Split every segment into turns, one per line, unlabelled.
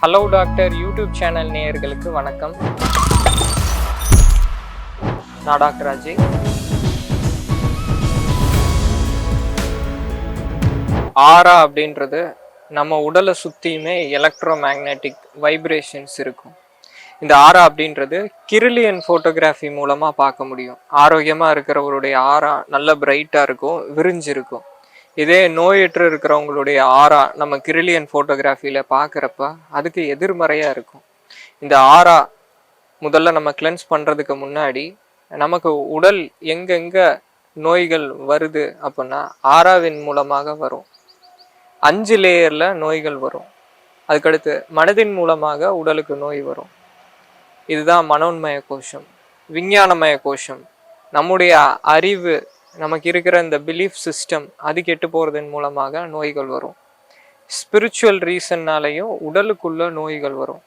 Hello doctor YouTube channel நேயர்களுக்கு வணக்கம். நான் டாக்டர் அஜய் ஆரா அப்படின்றது நம்ம உடலை சுற்றியுமே எலக்ட்ரோ மேக்னெட்டிக் வைப்ரேஷன்ஸ் இருக்கும். இந்த ஆரா அப்படின்றது கிரிலியன் ஃபோட்டோகிராஃபி மூலமாக பார்க்க முடியும். ஆரோக்கியமாக இருக்கிறவருடைய ஆரா நல்ல பிரைட்டாக இருக்கும் விரிஞ்சிருக்கும். இதே நோயற்று இருக்கிறவங்களுடைய ஆரா நம்ம கிரிலியன் ஃபோட்டோகிராஃபியில் பார்க்குறப்ப அதுக்கு எதிர்மறையாக இருக்கும். இந்த ஆரா முதல்ல நம்ம கிளென்ஸ் பண்ணுறதுக்கு முன்னாடி நமக்கு உடல் எங்கெங்கே நோய்கள் வருது அப்படின்னா ஆராவின் மூலமாக வரும். அஞ்சு லேயரில் நோய்கள் வரும். அதுக்கடுத்து மனதின் மூலமாக உடலுக்கு நோய் வரும். இதுதான் மனோன்மய கோஷம் விஞ்ஞானமய கோஷம். நம்முடைய அறிவு நமக்கு இருக்கிற இந்த பிலீஃப் சிஸ்டம் அது கெட்டு போகிறதன் மூலமாக நோய்கள் வரும். ஸ்பிரிச்சுவல் ரீசன்னாலையும் உடலுக்குள்ள நோய்கள் வரும்.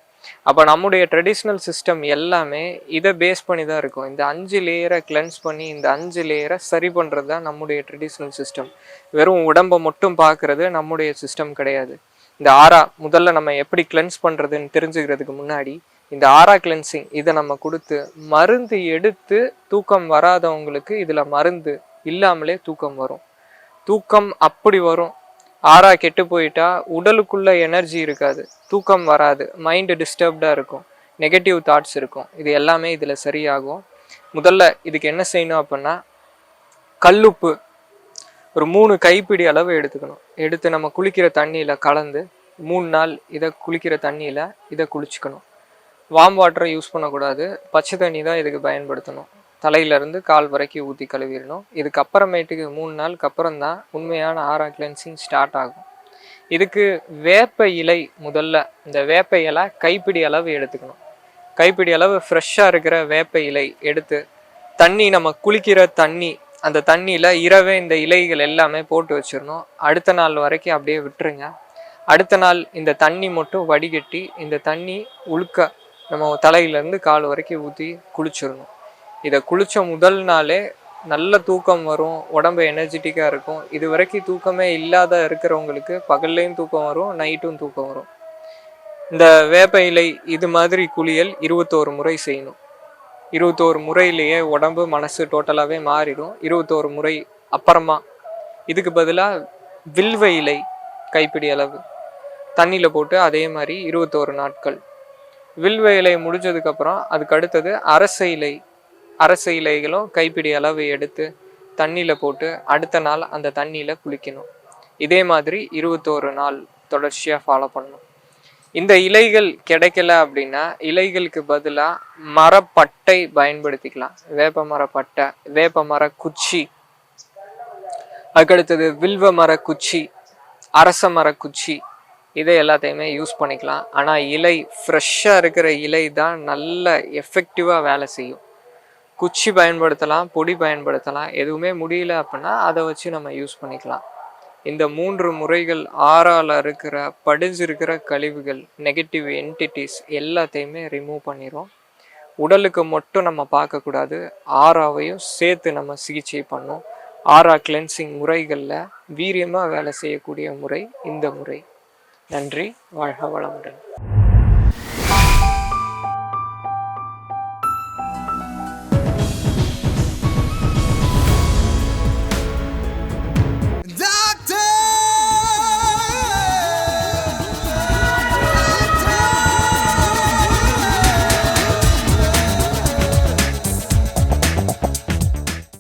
அப்போ நம்முடைய ட்ரெடிஷ்னல் சிஸ்டம் எல்லாமே இதை பேஸ் பண்ணி தான் இருக்கும். இந்த அஞ்சு லேயரை கிளென்ஸ் பண்ணி இந்த அஞ்சு லேயரை சரி பண்ணுறது தான் நம்முடைய ட்ரெடிஷ்னல் சிஸ்டம் வெறும் உடம்பை மட்டும் பார்க்குறது நம்முடைய சிஸ்டம் கிடையாது. இந்த ஆரா முதல்ல நம்ம எப்படி கிளென்ஸ் பண்ணுறதுன்னு தெரிஞ்சுக்கிறதுக்கு முன்னாடி இந்த ஆரா கிளென்சிங் இதை நம்ம கொடுத்து மருந்து எடுத்து தூக்கம் வராதவங்களுக்கு இதில் மருந்து இல்லாமலே தூக்கம் வரும். தூக்கம் அப்படி வரும். ஆறா கெட்டு போயிட்டா உடலுக்குள்ள எனர்ஜி இருக்காது. தூக்கம் வராது. மைண்டு டிஸ்டர்ப்டாக இருக்கும். நெகட்டிவ் தாட்ஸ் இருக்கும். இது எல்லாமே இதில் சரியாகும். முதல்ல இதுக்கு என்ன செய்யணும் அப்படின்னா கல்லுப்பு. ஒரு மூணு கைப்பிடி அளவு எடுத்துக்கணும். எடுத்து நம்ம குளிக்கிற தண்ணியில் கலந்து மூணு நாள் இதை குளிக்கிற தண்ணியில் இதை குளிச்சுக்கணும். வார்ம் வாட்டரை யூஸ் பண்ணக்கூடாது. பச்சை தண்ணி தான் இதுக்கு பயன்படுத்தணும். தலையிலேருந்து கால் வரைக்கும் ஊற்றி கழுவிடணும். இதுக்கப்புறமேட்டுக்கு மூணு நாளுக்கு அப்புறம் தான் உண்மையான ஆரா கிளென்சிங் ஸ்டார்ட் ஆகும். இதுக்கு வேப்ப இலை முதல்ல இந்த வேப்ப இலை கைப்பிடி அளவு எடுத்துக்கணும். கைப்பிடி அளவு ஃப்ரெஷ்ஷாக இருக்கிற வேப்ப இலை எடுத்து தண்ணி நம்ம குளிக்கிற தண்ணி அந்த தண்ணியில் இரவே இந்த இலைகள் எல்லாமே போட்டு வச்சிடணும். அடுத்த நாள் வரைக்கும் அப்படியே விட்டுருங்க. அடுத்த நாள் இந்த தண்ணி மட்டும் வடிகட்டி இந்த தண்ணி உழுக்க நம்ம தலையிலேருந்து கால் வரைக்கும் ஊற்றி குளிச்சிடணும். இதை குளித்த முதல் நாளே நல்ல தூக்கம் வரும் உடம்பு எனர்ஜெட்டிக்காக இருக்கும். இது வரைக்கும் தூக்கமே இல்லாத இருக்கிறவங்களுக்கு பகல்லையும் தூக்கம் வரும் நைட்டும் தூக்கம் வரும். இந்த வேப்ப இலை இது மாதிரி குளியல் இருபத்தோரு முறை செய்யணும். இருபத்தோரு முறையிலேயே உடம்பு மனசு டோட்டலாகவே மாறிடும். இருபத்தோரு முறை அப்புறமா இதுக்கு பதிலாக வில்வ இலை கைப்பிடி அளவு. தண்ணியில் போட்டு அதே மாதிரி இருபத்தோரு நாட்கள். வில்வ இலை முடிஞ்சதுக்கப்புறம் அதுக்கு அடுத்தது அரச இலை அரச இலைகளும் கைப்பிடி அளவு எடுத்து தண்ணியில் போட்டு அடுத்த நாள் அந்த தண்ணியில் குளிக்கணும். இதே மாதிரி இருபத்தோரு நாள் தொடர்ச்சியாக ஃபாலோ பண்ணணும். இந்த இலைகள் கிடைக்கல அப்படின்னா இலைகளுக்கு பதிலாக மரப்பட்டை பயன்படுத்திக்கலாம். வேப்ப மரப்பட்டை வேப்ப மர குச்சி. அதுக்கடுத்தது வில்வ மர குச்சி அரச மர குச்சி. இதை எல்லாத்தையுமே யூஸ் பண்ணிக்கலாம். ஆனால் இலை ஃப்ரெஷ்ஷாக இருக்கிற இலை தான் நல்ல எஃபெக்டிவாக வேலை செய்யும். குச்சி பயன்படுத்தலாம் பொடி பயன்படுத்தலாம் எதுவுமே முடியல அப்படின்னா அதை வச்சு நம்ம யூஸ் பண்ணிக்கலாம். இந்த மூன்று முறைகள் ஆறால் இருக்கிற படிஞ்சிருக்கிற கழிவுகள் நெகட்டிவ் என்டிட்டிஸ் எல்லாத்தையுமே ரிமூவ் பண்ணிடும் உடலுக்கு மட்டும் நம்ம பார்க்கக்கூடாது ஆறாவையும் சேர்த்து நம்ம சிகிச்சை பண்ணோம். ஆறா கிளென்சிங் முறைகளில் வீரியமாக வேலை செய்யக்கூடிய முறை இந்த முறை. நன்றி வாழ்க வளமுடன்.